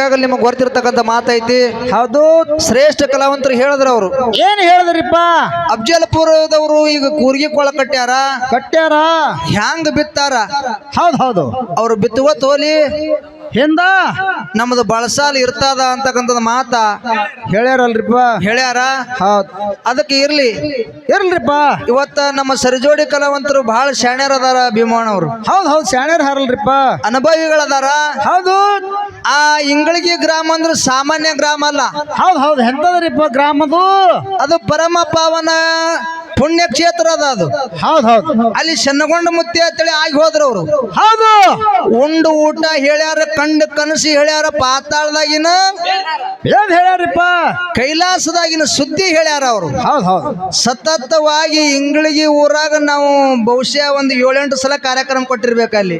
ಈಗಾಗಲೇ ನಿಮಗೆ ಗೊತ್ತಿರ್ತಕ್ಕಂಥ ಮಾತೈತಿ. ಹೌದು. ಶ್ರೇಷ್ಠ ಕಲಾವಂತರು ಹೇಳಿದ್ರ ಅವರು. ಏನ್ ಹೇಳಿದ್ರಿಪ್ಪ? ಅಫ್ಜಲ್ಪುರದವರು ಈಗ ಕೂರ್ಗಿ ಕೊಳ ಕಟ್ಟ್ಯಾರ. ಕಟ್ಟ್ಯಾರ? ಹ್ಯಾಂಗ ಬಿತ್ತಾರ? ಹೌದು ಹೌದು. ಅವ್ರು ಬಿತ್ತುವ ತೋಲಿ ಹಿಂದ? ನಮ್ದು ಬಳಸಾಲ್ ಇರ್ತದ ಅಂತಕ್ಕಂಥದ್ದು ಮಾತ. ಹೇಳ್ಯಾರಲ್ರಿಪ್ಪ? ಹೇಳ್ಯಾರ? ಹೌದು. ಅದಕ್ಕೆ ಇರ್ಲಿ. ಇರ್ಲ್ರಿಪ್ಪ ಇವತ್ತ ನಮ್ಮ ಸರಿಜೋಡಿ ಕಲಾವಂತರು ಬಹಳ ಶಾಣ್ಯರ ಅದಾರ ಅವರು. ಹೌದ್ ಹೌದ್ ಶಾಣ್ಯರ ಹಾರಲ್ರಿಪ್ಪ. ಅನುಭವಿಗಳದಾರ ಹೌದು. ಆ ಇಂಗಳಿಗೆ ಗ್ರಾಮ ಅಂದ್ರೆ ಸಾಮಾನ್ಯ ಗ್ರಾಮ ಅಲ್ಲ. ಹೌದ್ ಹೌದ್. ಎಂತದ್ರಿಪ್ಪ ಗ್ರಾಮದು? ಅದು ಪರಮ ಪಾವನ ಪುಣ್ಯ ಕ್ಷೇತ್ರ ಅದ ಅದು. ಹೌದೌದು ಹೌದ್. ಅಲ್ಲಿ ಶನ್ನಗೊಂಡ ಮುತ್ತಿ ಅಂತೇಳಿ ಆಗಿ ಹೋದ್ರು ಅವರು. ಹೌದು. ಉಂಡು ಊಟ ಹೇಳ್ಯಾರ ಕಂಡು ಕನಸಿ ಹೇಳ್ಯಾರ ಪಾತಾಳದಾಗಿನ ಏನ್ ಹೇಳ್ಯಾರಪ್ಪ? ಕೈಲಾಸದಾಗಿನ ಸುದ್ದಿ ಹೇಳ್ಯಾರ ಅವರು. ಹೌದೌದು ಹೌದ್. ಸತತವಾಗಿ ಇಂಗ್ಳಿಗಿ ಊರಾಗ ನಾವು ಬಹುಶಃ ಒಂದು ಏಳೆಂಟು ಸಲ ಕಾರ್ಯಕ್ರಮ ಕೊಟ್ಟಿರ್ಬೇಕು ಅಲ್ಲಿ.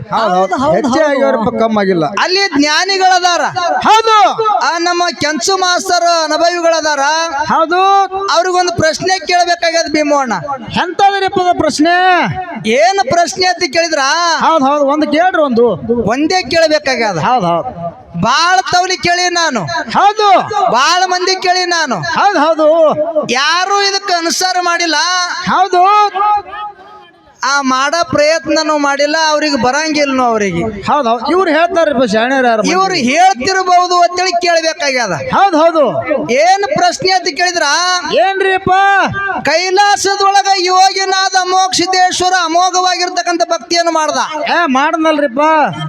ಹೆಚ್ಚೆ ಆಗ್ಯಾವ್ರಿಪ್ಪ ಕಮ್ಮಾಗಿಲ್ಲ ಅಲ್ಲಿ ಜ್ಞಾನಿಗಳದಾರ ಹೌದು. ಆ ನಮ್ಮ ಕೆಂಚು ಮಾಸ್ತರ್ ಅನುಭವಿಗಳದಾರ ಹೌದು. ಅವ್ರಿಗೊಂದು ಪ್ರಶ್ನೆ ಕೇಳಬೇಕಾಗ್ಯದ ಅದು ಪ್ರಶ್ನೆ? ಏನು ಪ್ರಶ್ನೆ ಅಂತ ಕೇಳಿದ್ರ? ಹೌದ್ ಹೌದು ಒಂದು ಕೇಳ್ರಿ ಒಂದು. ಒಂದೇ ಕೇಳಬೇಕಾಗ್ಯದ. ಹೌದ್ ಹೌದು. ಬಾಳ ತವಲಿ ಕೇಳಿ ನಾನು. ಹೌದು. ಬಾಳ ಮಂದಿ ಕೇಳಿ ನಾನು. ಹೌದ್ ಹೌದು. ಯಾರು ಇದಕ್ಕೆ ಅನುಸಾರ ಮಾಡಿಲ್ಲ. ಹೌದು. ಆ ಮಾಡೋ ಪ್ರಯತ್ನನೂ ಮಾಡಿಲ್ಲ ಅವ್ರಿಗೆ ಬರಂಗಿಲ್ಲ ಅವರಿಗೆ. ಹೌದು ಹೌದು. ಇವ್ರು ಹೇಳ್ತಾರೆ ಶಾಣ್ಯರ್ ಯಾರು ಇವ್ರು ಹೇಳ್ತಿರ್ಬಹುದು ಅಂತೇಳಿ ಕೇಳ್ಬೇಕಾಗ್ಯದ. ಹೌದು ಹೌದು. ಏನ್ ಪ್ರಶ್ನೆ ಅಂತ ಕೇಳಿದ್ರ? ಏನ್ರಿಪ್ಪ ಕೈಲಾಸದೊಳಗ ಯೋಗಿನಾದ ಮೋಕ್ಷಿದೇಶ್ವರ ಅಮೋಘವಾಗಿರ್ತಕ್ಕಂಥ ಭಕ್ತಿಯನ್ನು ಮಾಡ್ದ. ಏ ಮಾಡನಲ್ರಿಪ್ಪ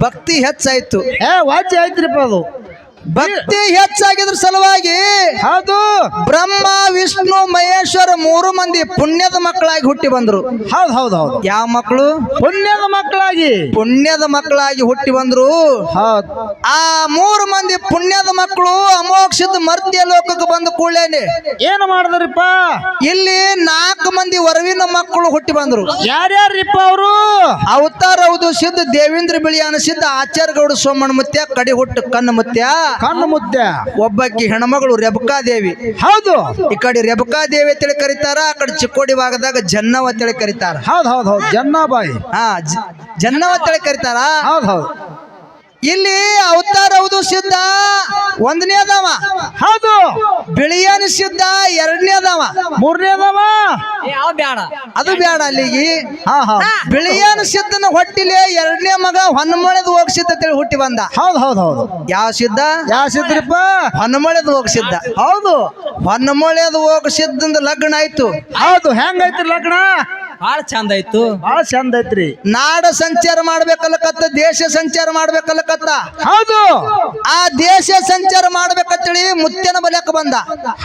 ಭಕ್ತಿ ಹೆಚ್ಚಾಯ್ತು. ಏ ವಾಚ್ಯ ಆಯ್ತ್ರಿಪ್ಪ ಅದು. ಭಕ್ತಿ ಹೆಚ್ಚಾಗಿದ್ರ ಸಲುವಾಗಿ ಹೌದು. ಬ್ರಹ್ಮ ವಿಷ್ಣು ಮಹೇಶ್ವರ ಮೂರು ಮಂದಿ ಪುಣ್ಯದ ಮಕ್ಕಳಾಗಿ ಹುಟ್ಟಿ ಬಂದ್ರು. ಹೌದು ಹೌದು ಹೌದು. ಯಾವ ಮಕ್ಕಳು? ಪುಣ್ಯದ ಮಕ್ಕಳಾಗಿ. ಪುಣ್ಯದ ಮಕ್ಕಳಾಗಿ ಹುಟ್ಟಿ ಬಂದ್ರು. ಹೌದು. ಆ ಮೂರು ಮಂದಿ ಪುಣ್ಯದ ಮಕ್ಕಳು ಅಮೋಕ್ಷದ ಮರ್ತ್ಯ ಲೋಕಕ್ಕೆ ಬಂದು ಕೂಡಲೇನೆ. ಏನು ಮಾಡಿದ್ರಿಪ್ಪ? ಇಲ್ಲಿ ನಾಲ್ಕು ಮಂದಿ ವರವಿನ ಮಕ್ಕಳು ಹುಟ್ಟಿ ಬಂದ್ರು. ಯಾರ್ಯಾರಿಪ್ಪ ಅವರು? ಅವತಾರ ಹೌದು ಸಿದ್ಧ ದೇವೇಂದ್ರ ಬಿಳಿಯಾನ ಸಿದ್ಧ ಆಚಾರ್ಯಗೌಡ ಸೋಮಣ್ಣ ಮುತ್ಯ ಕಡಿ ಹುಟ್ಟು ಕಣ್ಣು ಮುತ್ಯ. ಕಣ್ಣು ಮುದ್ದೆ ಒಬ್ಬಕ್ಕಿ ಹೆಣ್ಮಗಳು ರೇಬಕಾದೇವಿ. ಹೌದು. ಈ ಕಡೆ ರೇಬಕಾದೇವಿ ಅಂತೇಳಿ ಕರೀತಾರ ಆ ಕಡೆ ಚಿಕ್ಕೋಡಿ ಭಾಗದಾಗ ಜನ್ನವ ಅಂತೇಳಿ ಕರೀತಾರ. ಹೌದ್ ಹೌದ್ ಹೌದ್ ಜನ್ನಾಬಾಯಿ. ಹಾ ಜನ್ನವ ಅಂತೇಳಿ ಕರೀತಾರ? ಹೌದ್ ಹೌದ್. ಇಲ್ಲಿ ಅವತಾರ ಹೌದು ಸಿದ್ಧ. ಒಂದನೇ ಅದಾವ. ಹೌದು. ಬಿಳಿಯನ್ ಸಿದ್ಧ ಎರಡನೇ ಅದಾವ. ಮೂರನೇ ಯಾವ ಬ್ಯಾಡ. ಅದು ಬೇಡ ಅಲ್ಲಿಗೆ. ಹಾ ಹಾ. ಬಿಳಿಯನ್ ಸಿದ್ಧನ ಹೊಟ್ಟಿಲೆ ಎರಡನೇ ಮಗ ಹೊನ್ನಮಳೆದು ಹೋಗ್ಸಿದ್ದ ತಿಳಿ ಹುಟ್ಟಿ ಬಂದ. ಹೌದು ಹೌದು ಹೌದು. ಯಾವ ಸಿದ್ಧ? ಯಾ ಸಿದ್ರಿಪ್ಪ ಹೊನ್ನಮಳೆದು ಹೋಗ್ಸಿದ್ದ. ಹೌದು. ಹೊನ್ನಮಳೆದು ಹೋಗ್ಸಿದ್ದಂದ ಲಗ್ನ ಆಯ್ತು. ಹೌದು ಹೆಂಗೈತ್ರಿ ಲಗ್ನ? ಬಾಳ ಚಂದ ಆಯ್ತು. ಬಹಳ ಚಂದ ಐತ್ರಿ. ನಾಡ ಸಂಚಾರ ಮಾಡ್ಬೇಕಲ್ಲಕತ್ತ ದೇಶ ಸಂಚಾರ ಮಾಡ್ಬೇಕಲ್ಲಕತ್ತ? ಹೌದು. ಆ ದೇಶ ಸಂಚಾರ ಮಾಡ್ಬೇಕಂತೇಳಿ ಮುತ್ಯನ ಬಲ್ಯಕ್ಕೆ ಬಂದ.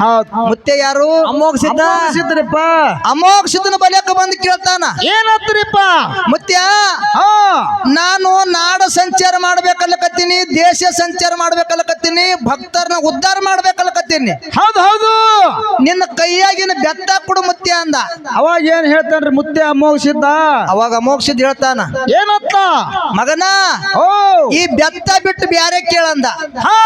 ಹೌದು. ಮುತ್ಯ ಯಾರು? ಅಮೋಘ ಸಿದ್ಧ ಸಿದ್ರಿಪ್ಪ ಅಮೋಘ ಸಿದ್ಧನ ಬಲ್ಯಕ್ಕೆ ಬಂದು ಕೇಳ್ತಾನ. ಏನತ್ರಿಪ್ಪ? ಮುತ್ಯ ಹಾ. ನಾನು ನಾಡ ಸಂಚಾರ ಮಾಡ್ಬೇಕಲ್ಲಕತ್ತೀನಿ ದೇಶ ಸಂಚಾರ ಮಾಡ್ಬೇಕಲ್ಲಕತ್ತೀನಿ ಭಕ್ತರನ್ನ ಉದ್ಧಾರ ಮಾಡ್ಬೇಕಲ್ಲಕತ್ತೀನಿ. ಹೌದು ಹೌದು. ನಿನ್ನ ಕೈಯಾಗಿನ ಬೆತ್ತ ಕೊಡು ಮುತ್ಯ ಅಂದ. ಅವಾಗ ಏನ್ ಹೇಳ್ತಾನ್ರಿ ಮುತ್ತೆ ಅಮೋಘಿಸಿದ್ದ ಅವಾಗ ಅಮೋಘಿಸಿದ್ ಹೇಳ್ತಾನ. ಏನತ್ತ? ಮಗನ ಓ ಈ ಬೆತ್ತ ಬಿಟ್ಟು ಬ್ಯಾರೆ ಕೇಳಂದ. ಹಾ.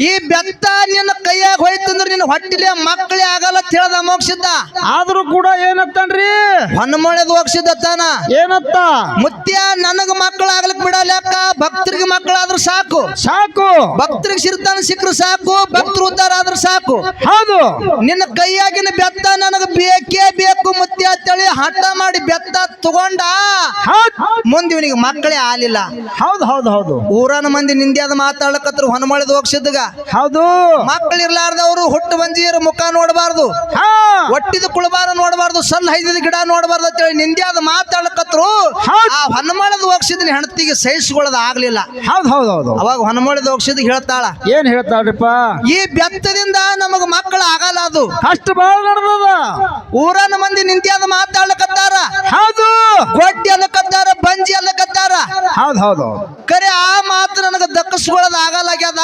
ಈ ಬೆತ್ತ ನಿನ್ನ ಕೈಯಾಗ ಹೋಯ್ತಂದ್ರ ನಿನ್ನ ಹೊಟ್ಟಿಲೆ ಮಕ್ಕಳೇ ಆಗಲ್ಲ ಅಂತ ಹೇಳ್ದ ಮೋಕ್ಷಿದ್ದ ಆದ್ರೂ ಕೂಡ ಏನತ್ತನ್ರಿ? ಹೊನ್ಮೊಳೆದ್ ಹೋಗ್ಸಿದ್ದ ತಾನ. ಏನತ್ತ? ಮುತ್ಯ ನನಗ ಮಕ್ಕಳು ಆಗ್ಲಿಕ್ ಬಿಡಲ್ಯಾಕ ಭಕ್ತರಿಗೆ ಮಕ್ಕಳಾದ್ರೂ ಸಾಕು. ಸಾಕು. ಭಕ್ತರಿಗೆ ಸಿರ್ತಾನ ಸಿಕ್ಕರು ಸಾಕು ಭಕ್ತರು ಉದ್ದಾರ ಆದ್ರೂ ಸಾಕು. ಹೌದು. ನಿನ್ನ ಕೈಯಾಗಿನ ಬೆತ್ತ ನನಗ ಬೇಕೇ ಬೇಕು ಮುತ್ಯ ತಳಿ ಹಠ ಮಾಡಿ ಬೆತ್ತ ತಗೊಂಡ ಹೌದು. ಮುಂದೆ ಇವನಿಗೆ ಮಕ್ಕಳೇ ಆಲಿಲ್ಲ ಹೌದು ಹೌದು ಹೌದು. ಊರನ ಮಂದಿ ನಿಂದ್ಯಾದ ಮಾತಾಡ್ಲಕತ್ರ ಹೊನ್ನಮಳೆದು ಹೋಗ್ಸಿದ್ದಾಗ. ಹೌದು. ಮಕ್ಕಳು ಇರ್ಲಾರ್ದವ್ರು ಹುಟ್ಟು ಬಂಜಿಯರ ಮುಖ ನೋಡಬಾರ್ದು. ಹಾ. ಒಟ್ಟಿದ ಕುಳಬಾರ ನೋಡಬಾರ್ದು ಸಣ್ಣ ಹೈದಿದ ಗಿಡ ನೋಡಬಾರ್ದು ಅಂತೇಳಿ ನಿಂದ್ಯಾದ ಮಾತಾಡ್ಲಕತ್ರು ಹೌದ್. ಆ ಹೊನ್ಮಳದ ಹೋಗ್ಸಿದ್ನ ಹೆಣತಿಗೆ ಸಹಿಸ್ಕೊಳ್ಳೋದು ಆಗ್ಲಿಲ್ಲ. ಹೌದು ಹೌದು ಹೌದು ಅವಾಗ ಹೊನ್ಮಳದ ಹೋಗ್ಸಿದ್ ಹೇಳ್ತಾಳ ಏನ್ ಹೇಳ್ತಾಳ್ರಿಪ್ಪ? ಈ ಬೆತ್ತದಿಂದ ನಮಗ ಮಕ್ಕಳು ಆಗಲ್ಲ ಅದು. ಅಷ್ಟು ಬಾಳ ನಡೆದದ. ಊರನ ಮಂದಿ ನಿಂದ್ಯಾದ ಮಾತಾಡ್ಲಕತ್ತಾರ. ಹೌದು. ಗೊಡ್ಡಿ ಅಲ್ಲಕತ್ತಾರ ಬಂಜಿ ಅಲ್ಲಕತ್ತಾರ ಹೌದು ಹೌದು ಕರೆ ಆ ಮಾತು ನನಗ ದಕ್ಕಿಸ್ಕೊಳ್ಳೋದು ಆಗಲ್ಲಾಗ್ಯದ?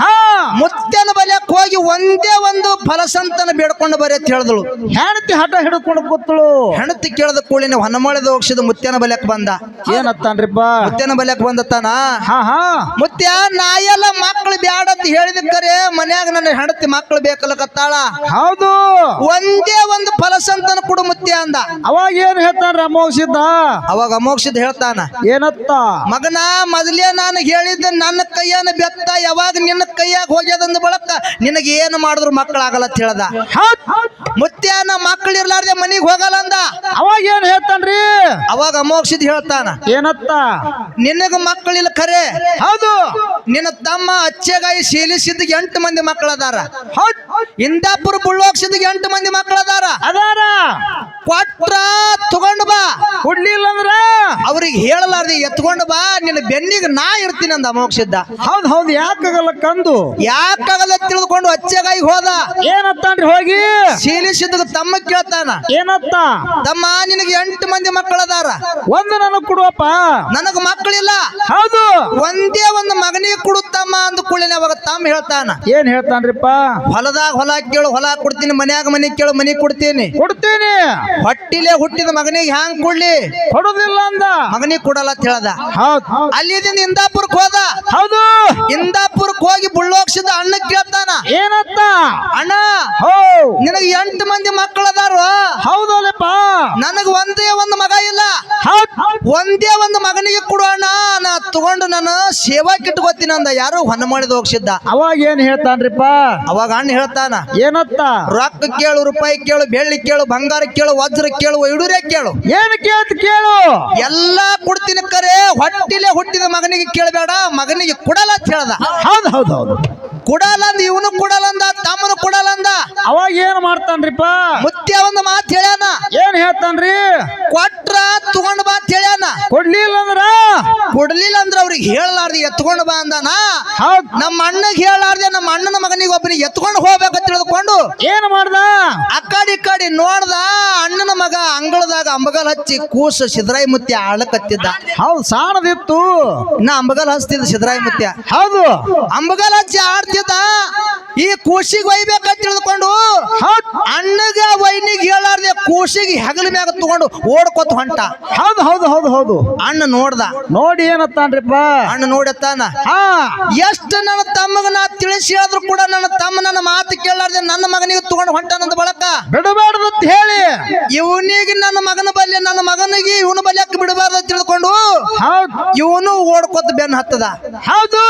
ಹಾ. ಮುತ್ಯನ ಬಲಿಯಕ್ಕೆ ಹೋಗಿ ಒಂದೇ ಒಂದು ಫಲಸಂತನ ಬೇಡ್ಕೊಂಡು ಬರೀ ಅಂತ ಹೇಳಿದಳು. ಹೆಂಡತಿ ಹಠ ಹಿಡ್ಕೊಂಡು ಕೂತಳು. ಹೆಣತಿ ಕೇಳದ ಕೂಳಿನ ಹೊನ್ನಮಳೆದ ಹೋಗ್ಸಿದ ಮುತ್ತೇನ ಬಲಿಯಕ್ ಬಂದ. ಏನತ್ತಾನ್ರಿಪ್ಪ? ಮುತ್ತೆನ ಬಲಿಯಕ್ ಬಂದತ್ತಾನ? ಹಾ ಹಾ. ಮುತ್ಯ ನಾಯೆಲ್ಲ ಮಕ್ಕಳು ಬ್ಯಾಡತ್ ಅಂತ ಹೇಳಿದಕ್ಕರೆ ಮನ್ಯಾಗ ನನ್ನ ಹೆಣತಿ ಮಕ್ಕಳು ಬೇಕಲ್ಲ ಹೌದು. ಒಂದೇ ಒಂದು ಫಲಸಂತನ ಕೊಡು ಮುತ್ಯ ಅಂದ. ಅವಾಗ ಏನ್ ಹೇಳ್ತಾನ ಅಮೋಕ್ಷಿದ್ದ ಅವಾಗ ಅಮೋಕ್ಷಿದ್ ಹೇಳ್ತಾನ. ಏನತ್ತ? ಮಗನ ಮೊದಲೇ ನಾನು ಹೇಳಿದ್ದ ನನ್ನ ಕೈಯನ್ನ ಬೆತ್ತ ಯಾವಾಗ ನಿನ್ನ ಕೈಯಾಗ ಹೋಗ್ಯದಂದ ಬಳಕ ನಿನಗೆ ಏನು ಮಾಡಿದ್ರು ಮಕ್ಕಳಾಗಲ್ಲ ಅಂತ ಹೇಳ್ದ. ಮುತ್ಯಾನ ಮುತ್ಯ ಮಕ್ಕಳು ಇರ್ಲಾರ್ದೆ ಮನಿಗೆ ಹೋಗಲ್ಲ ಅಂದ. ಅವಾಗ ಏನ್ ಹೇಳ್ತಾನ್ರಿ? ಅವಾಗ ಅಮೋಕ್ಷಿದ್ ಹೇಳ್ತಾನ. ಏನತ್ತ? ನಿನಗ ಮಕ್ಕಳಿಲ್ಲ ಖರೆ. ಹೌದು. ನಿನ್ನ ತಮ್ಮ ಅಚ್ಚೆಗಾಯಿ ಶೀಲಿಸಿದ್ದ ಎಂಟು ಮಂದಿ ಮಕ್ಕಳದಾರ. ಹೌದ್. ಇಂದಾಪುರ ಬುಳ್ಳೋಕ್ಷದ ಎಂಟು ಮಂದಿ ಮಕ್ಳು ಅದಾರ. ಕೊಟ್ರ ತಗೊಂಡು ಬಾ. ಕೊಡ್ಲಿಲ್ಲ ಅಂದ್ರ ಅವ್ರಿಗೆ ಹೇಳಲಾರ್ದೆ ಎತ್ಕೊಂಡು ಬಾ ನಿನ್ನ ಬೆನ್ನಿಗೆ ನಾ ಇರ್ತೀನಿ ಅಂದ ಅಮೋಕ್ಷಿದ್ದ ಹೌದ್ ಹೌದು ಯಾಕಾಗಲ್ಲ ಕಂದು? ಯಾಕಾಗಲ್ಲ ತಿಳಿದುಕೊಂಡು ಅಚ್ಚಗಾಯಿ ಹೋದ. ಏನತ್ತಾನ್ರಿ ಹೋಗಿ? ಶೀಲಿಸಿದ ತಮ್ಮ ಕೇಳ್ತಾನ. ಏನತ್ತ? ತಮ್ಮ ನಿನಗೆ ಎಂಟು ಮಂದಿ ಮಕ್ಕಳದಾರ. ಒಂದು ನನಗ್ ಕೊಡುವಪ್ಪ. ನನಗ ಮಕ್ಕಳಿಲ್ಲ. ಹೌದು. ಒಂದೇ ಒಂದು ಮಗನಿಗೆ ಕೊಡುತ್ತಮ್ಮ ಅಂದ ಕೂಡಲೇ ಅವಾಗ ತಮ್ಮ ಹೇಳ್ತಾನ. ಏನ್ ಹೇಳ್ತಾನ್ರಿಪ್ಪ? ಹೊಲ ಕೇಳು ಹೊಲ ಕೊಡ್ತೀನಿ ಮನ್ಯಾಗ ಮನೆ ಕೇಳು ಮನೆ ಕೊಡ್ತೀನಿ. ಕೊಡ್ತೀನಿ. ಹೊಟ್ಟಿಲೆ ಹುಟ್ಟಿದ ಮಗನಿಗೆ ಹ್ಯಾಂಗ್ ಕೊಡ್ಲಿ? ಕೊಡುದಿಲ್ಲ ಅಂದ. ಮಗನಿಗೆ ಕೊಡಲ್ಲ ಅಂತ ಹೇಳ್ದ. ಹೌದ್. ಹೌದ್ ಅಲ್ಲಿದಿಂದ ಇಂದಾಪುರಕ್ಕೆ ಹೋದ. ಹೌದು. ಇಂದಾಪುರಕ್ಕೆ ಹೋಗಿ ಬುಳ್ಳೋಕ್ಷದ ಅಣ್ಣ ಕೇಳ್ತಾನ. ಏನತ್ತ? ಅಣ್ಣ ಹೋ. ನಿನಗೆ ಎಂಟು ಮಂದಿ ಮಕ್ಕಳದಾರು. ಹೌದಲ್ಲಪ್ಪ. ನನಗ್ ಒಂದೇ ಒಂದು ಮಗ ಇಲ್ಲ. ಹೌದ್. ಒಂದೇ ಒಂದು ಮಗನಿಗೆ ಕೊಡು ಅಣ್ಣ. ನಾ ತಗೊಂಡು ನಾನು ಸೇವಾ ಕಿಟ್ಕೋತೀನಿ ಅಂದ ಯಾರು ಹೊನ್ನ ಮಾಡಿದ ಹೋಗ್ಸಿದ್ದ ಅವಾಗ ಏನ್ ಹೇಳ್ತಾನ್ರಿಪ್ಪ? ಅವಾಗ ಅಣ್ಣ ಹೇಳ್ತಾನ ಏನತ್ತ? ರೊಕ್ಕ ಕೇಳು ರೂಪಾಯಿ ಕೇಳು ಬೆಳ್ಳಿ ಕೇಳು ಬಂಗಾರ ಕೇಳು ವಜ್ರ ಕೇಳು ಇಡುರೆ ಕೇಳು. ಏನ್ ಕೇಳ್ತ ಕೇಳು? ಎಲ್ಲಾ ಕೊಡ್ತೀನಿ ಕರೆ ಹೊಟ್ಟಿಲೆ ಹುಟ್ಟಿದ ಮಗನಿಗೆ ಕೇಳಬೇಡ ಮಗನಿಗೆ ಕೊಡಲ್ಲ ಅಂತ ಹೇಳ್ದ. ಹೌದು ಹೌದು ಹೌದು. ಕೊಡಲ್ಲ ಅಂದ್ ಇವನು ಕೊಡಲ್ಲ ಅಂದ ತಮ್ಮನು ಕೊಡಲ್ಲ ಅಂದ ಅವಾಗ ಏನ್ ಮಾಡ್ತಾನ್ರಿಪ್ಪ? ಮುತ್ಯ ಒಂದು ಮಾತು ಹೇಳ್ಯಾನ. ಏನ್ ಹೇಳ್ತಾನ್ರಿ? ಕೊಟ್ರ ತಗೊಂಡ್ ಬಾ ಅಂತ ಹೇಳ್ಯಾನ. ಕೊಡ್ಲಿಲ್ಲ ಅಂದ್ರ ಕೊಡ್ಲಿಲ್ಲ ಅಂದ್ರ ಅವ್ರಿಗೆ ಹೇಳಲಾರ್ದೆ ಎತ್ಕೊಂಡ್ ಬಾ ಅಂದಾನ. ನಮ್ಮ ಅಣ್ಣಗೆ ಹೇಳಲಾರ್ದೆ ನಮ್ಮ ಅಣ್ಣನ ಮಗನಿಗೆ ಒಬ್ಬನಿಗೆ ಎತ್ಕೊಂಡು ಹೋಗ್ಬೇಕಂತ ತಿಳ್ಕೊಂಡು ಏನ್ ಮಾಡ್ದ? ಆ ಕಡೆ ಈ ಕಡೆ ನೋಡ್ದ ಅಣ್ಣನ ಮಗ ಅಂಗಳದಾಗ ಅಂಬಗಲ್ ಹಚ್ಚಿ ಕೂಸು ಸಿದ್ರಾಯಿ ಮುತ್ಯ ಆಳಕತ್ತಿದ್ದ. ಹೌದು ಸಾಣದಿತ್ತು. ನಾ ಅಂಬಗಲ್ ಹಚ್ತಿದ್ದ ಸಿದ್ರಾಯಿ ಮುತ್ಯ. ಹೌದು. ಅಂಬಗಲ್ ಹಚ್ಚಿ ಆಡ್ತಿದ್ದ. ಈ ಕೂಸಿಗೆ ಒಯ್ಬೇಕಂತ ತಿಳಿದುಕೊಂಡು ಹೌದ್. ಅಣ್ಣಗ ವೈನಿಗೆ ಹೇಳಾರ್ದೆ ಕೂಸಿಗೆ ಹೆಗಲ ಮ್ಯಾಗ ತಗೊಂಡು ಓಡ್ಕೊತ ಹೊಂಟ. ಹೌದು ಹೌದು ಹೌದು ಹೌದು. ಅಣ್ಣ ನೋಡ್ದ. ನೋಡಿ ಏನತ್ತಾನ್ರಿಪ್ಪ? ಅಣ್ಣ ನೋಡತ್ತಾನ ಹಾ. ಎಷ್ಟು ನನ್ನ ತಮ್ಮಗ ನಾ ತಿಳಿಸಿ ಹೇಳಿದ್ರು ಕೂಡ ನನ್ನ ತಮ್ಮ ನನ್ನ ಮಾತು ಕೇಳಾರ್ದೆ ನನ್ನ ಮಗನಿಗೆ ತಗೊಂಡು ಹೊಂಟಾನಂದ ಬಳಕ. ಬಿಡಬಾರ್ದಂತ ಹೇಳಿ. ಇವನಿಗೆ ನನ್ನ ಮಗನ ಬಲ್ಯ ನನ್ನ ಮಗನಿಗೆ ಇವನು ಬಲ್ಯಕ್ಕೆ ಬಿಡಬಾರ್ದು ತಿಳ್ಕೊಂಡು ಹೌದ್. ಇವನು ಓಡ್ಕೊತ ಬೆನ್ ಹತ್ತದ. ಹೌದು.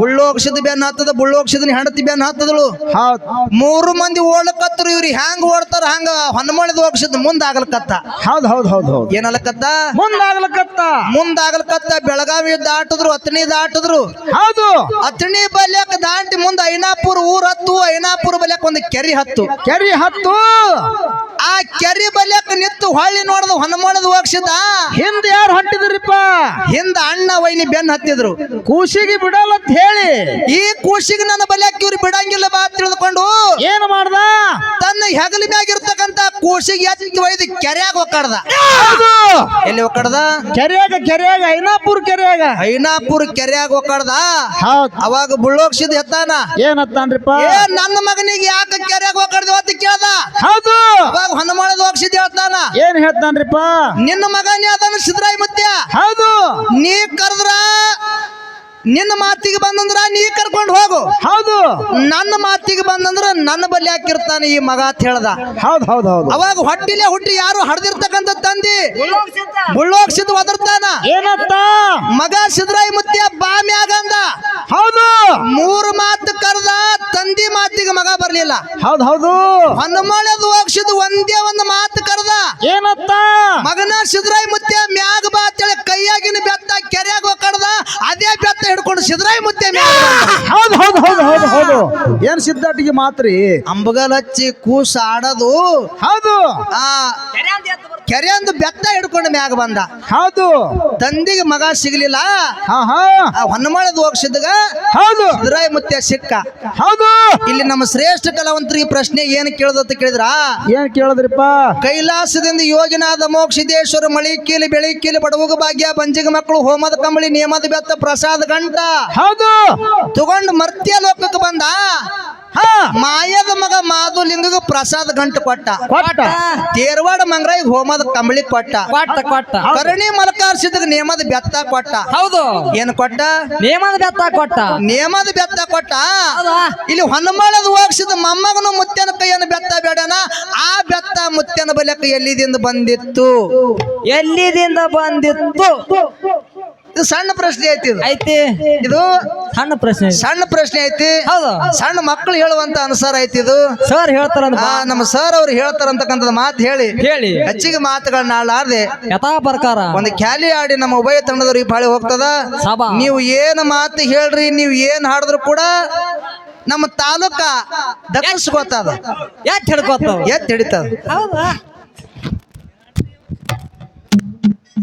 ಬುಳ್ಳೋಕ್ಷದ ಬೆನ್ ಹತ್ತದ ಬುಳ್ಳೋಕ್ಷದ ಹೆಂಡತಿ ಬೆನ್ ಹತ್ತದಳು. ಹೌದು. ಮೂರು ಮಂದಿ ಓಡ್ಲಕತ್ತರು ಇವ್ರಿ ಹ್ಯಾಂಗ ಓಡ್ತಾರ ಹಂಗ ಹೊನ್ಮಳದ ಓಕ್ಷದ ಮುಂದಾಗಲಕತ್ತ. ಹೌದು ಹೌದು ಹೌದು ಹೌದು. ಏನಲ್ಲಕತ್ತ ಮುಂದಾಗಲಕತ್ತ. ಮುಂದ ಆಗಲ್ಕತ್ತ ಬೆಳಗಾವಿ ದಾಟಿದ್ರು ಅತಣಿ ದಾಟಿದ್ರು. ಹೌದು. ಅತಣಿ ಬಲ್ಯಕ್ ದಾಟಿ ಮುಂದ ಐನಾಪುರ ಊರ್ ಹತ್ತು ಐನಾಪುರ ಬಲ್ಯಕ್ ಒಂದು ಕೆರಿ ಹತ್ತು. ಕೆರಿ ಹತ್ತು. ಆ ಕೆರಿ ಬಲ್ಯಕ್ ನಿತ್ತು ಹೊಳ್ಳಿ ನೋಡ್ದ ಹೊನ್ನಮಳಿದ ಹೋಗ್ಸಿದ ಹಿಂದ ಯಾರು ಹೊಂಟಿದ್ರಿಪ್ಪ? ಹಿಂದ ಅಣ್ಣ ವೈನಿ ಬೆನ್ ಹತ್ತಿದ್ರು. ಕೂಸಿಗೆ ಬಿಡಲ್ಲ ಅಂತ ಹೇಳಿ. ಈ ಕೂಸಿಗೆ ನನ್ನ ಬಲ್ಯಕ್ಕೆ ಇವ್ರು ಬಿಡಂಗಿಲ್ಲ ಬಾ ತಿಳಿದುಕೊಂಡು ಏನ್ ಮಾಡ್ದ? ತನ್ನ ಹೆಗಲ ಮ್ಯಾಗಿರ್ತಕ್ಕಂತ ಕೂಸಿಗೆ ಎತ್ತಿ ಒಯ್ದು ಕೆರೆಯಾಗ ಒಕ್ಕಡ್ದ. ಎಲ್ಲಿ ಒಕ್ಕಡ್ದ? ಕೆರೆಯಾಗ ಕೆರೆಯಾಗ ಐನಾಪುರ್ ಕೆರೆಯಾಗ. ಐನಾಪುರ ಕೆರೆಯಾಗ ಒಕ್ಕಡ್ದ? ಅವಾಗ ಬುಳ್ಳೋಕ್ಷಿದ್ ಎತ್ತಾನ? ಏನತ್ತಾನ್ರಿಪ್ಪ ಏ ನನ್ನ ಮಗನಿಗೆ ಯಾಕೆ ಕೆರ್ಯಾಗ ಹೋಗ್ಕಡ್ದು ಅಂತ ಕೇಳ್ದ. ಹೌದು. ಅವಾಗ ಹೊನ್ನಮಾಳದ ಹೋಗ್ಸಿದ್ ಹೇಳ್ತಾನ ಏನ್ ಹೇಳ್ತಾನ್ರಿಪ್ಪ? ನಿನ್ನ ಮಗನೇ ಅದನ್ನ ಸಿದ್ರಾಯಿ ಮತ್ಯ ಹೌದು. ನೀ ಕರೆದ್ರ ನಿನ್ನ ಮಾತಿಗೆ ಬಂದಂದ್ರ ನೀ ಕರ್ಕೊಂಡು ಹೋಗು. ಹೌದು. ನನ್ನ ಮಾತಿಗೆ ಬಂದಂದ್ರ ನನ್ನ ಬಲಿ ಹಾಕಿರ್ತಾನೆ ಈ ಮಗ ಅಂತ ಹೇಳ್ದ. ಹೌದು ಹೌದ್ ಹೌದು. ಅವಾಗ ಹೊಟ್ಟಿಲೆ ಹುಟ್ಟಿ ಯಾರು ಹಡ್ದಿರ್ತಕ್ಕಂಥ ತಂದಿ? ಬುಳ್ಳೋಗ್ಸಿದ್ ಒದರ್ತಾನ. ಏನತ್ತ? ಮಗ ಸಿದ್ರಾಯಿ ಮುತ್ಯ ಬಾ ಮ್ಯಾಗಂದ ಹೌದು. ಮೂರು ಮಾತು ಕರೆದ ತಂದಿ ಮಗ ಬರ್ಲಿಲ್ಲ. ಹೌದ್ ಹೌದು. ಹನುಮಾನ ಹೋಗ್ಸಿದ್ ಒಂದೇ ಒಂದು ಮಾತು ಕರೆದ ಏನತ್ತ? ಮಗನ ಸಿದ್ರಾಯಿ ಮುತ್ಯ ಮ್ಯಾಗ ಬಾ ಅಂತೇಳಿ ಕೈಯಾಗಿನ ಬೆತ್ತ ಕೆರೆಯಾಗ ಅದೇ ಬೆತ್ತ ಹಿಡ್ಕೊಂಡು ಸಿದ್ದರಾಯ ಮುತ್ತೆ ಹೌದು. ಹೌದ್ ಹೌದ್ ಹೌದು ಹೌದು. ಏನ್ ಸಿದ್ಧಾಟಿಗೆ ಮಾತ್ರಿ? ಅಂಬಗಲ್ ಹಚ್ಚಿ ಕೂಸ ಆಡೋದು. ಹೌದು. ಆ ಕೆರೆ ಬೆತ್ತ ಹಿಡ್ಕೊಂಡು ಮ್ಯಾಗ ಬಂದ. ಹೌದು. ತಂದಿಗೆ ಮಗ ಸಿಗ್ಲಿಲ್ಲ. ಹಾ ಹಾ. ಆ ಹೊನ್ನಮಳದ ಹೋಗ್ಸಿದಾಗ ಹೌದು. ಸಿದ್ದರಾಯ ಮುತ್ತೆ ಸಿಕ್ಕ. ಹೌದು. ಇಲ್ಲಿ ನಮ್ಮ ಶ್ರೇಷ್ಠ ಕಲಾವಂತರಿಗೆ ಪ್ರಶ್ನೆ ಏನು ಕೇಳದತ್ತ ಅಂತ ಕೇಳಿದ್ರ? ಏನ್ ಕೇಳದ್ರಿಪ್ಪ? ಕೈಲಾಸದಿಂದ ಯೋಗಿನಾದ ಮೋಕ್ಷಿದೇಶ್ವರ ಮಳಿ ಕೀಲಿ ಬೆಳಿ ಕೀಲಿ ಬಡವಗ ಭಾಗ್ಯ ಬಂಜಿಗ ಮಕ್ಕಳು ಹೋಮದ ಕಂಬಳಿ ನಿಯಮದ ಪ್ರಸಾದ ಗಂಟ. ಹೌದು. ತಗೊಂಡು ಮರ್ತ್ಯ ಲೋಕಕ್ಕೆ ಬಂದ. ಮಾಯದ ಮಗ ಮಾಧುಲಿಂಗಗ ಪ್ರಸಾದ ಗಂಟು ಕೊಟ್ಟ. ಕೊಟ್ಟ. ತೇರ್ವಾಡ ಮಂಗ್ರಾಯಿಗೆ ಹೋಮದ ಕಂಬಳಿ ಕೊಟ್ಟ. ಕೊಟ್ಟ ಕೊಟ್ಟ. ಕರಣಿ ಮಲಕಾರ್ಸಿದ ನೇಮದ ಬೆತ್ತ ಕೊಟ್ಟ. ಹೌದು. ಏನ್ ಕೊಟ್ಟ? ನೇಮದ ಬೆತ್ತ ಕೊಟ್ಟ. ನೇಮದ ಬೆತ್ತ ಕೊಟ್ಟ. ಇಲ್ಲಿ ಹೊನ್ನಮಾಳದ ಹೋಗ್ಸಿದ ಮೊಮ್ಮಗನು ಮುತ್ಯನ ಕೈಯನ್ನು ಬೆತ್ತ ಬೇಡನ ಆ ಬೆತ್ತ ಮುತ್ಯನ ಬಲಕ ಎಲ್ಲಿದಿಂದ ಬಂದಿತ್ತು? ಎಲ್ಲಿದಿಂದ ಬಂದಿತ್ತು? ಇದು ಸಣ್ಣ ಪ್ರಶ್ನೆ ಐತಿ ಇದು. ಐತಿ. ಇದು ಸಣ್ಣ ಪ್ರಶ್ನೆ. ಸಣ್ಣ ಪ್ರಶ್ನೆ ಐತಿ. ಹೌದು. ಸಣ್ಣ ಮಕ್ಕಳು ಹೇಳುವಂತ ಅನುಸಾರ ಐತಿ ಇದು. ಸರ್ ಹೇಳ್ತಾರ ನಮ್ಮ ಸರ್ ಅವ್ರು ಹೇಳ್ತಾರಂತಕ್ಕಂತ ಮಾತು ಹೇಳಿ. ಹೇಳಿ. ಹೆಚ್ಚಿಗೆ ಮಾತುಗಳನ್ನ ಆಡಲಾರ್ದೆ. ಯಥಾ ಪ್ರಕಾರ. ಒಂದು ಖ್ಯಾಲಿ ಆಡಿ ನಮ್ಮ ಉಭಯ ತಂಡದವ್ರಿಗೆ ಬಾಳಿ ಹೋಗ್ತದ. ನೀವು ಏನು ಮಾತು ಹೇಳ್ರಿ ನೀವು ಏನ್ ಹಾಡಿದ್ರು ಕೂಡ ನಮ್ಮ ತಾಲೂಕ ದಕ್ಕಿಸ್ಕೋತದ ಎತ್ ಹಿಡ್ಕೋತಾವ ಎತ್ ಹಿಡಿತದ. ಹೌದಾ?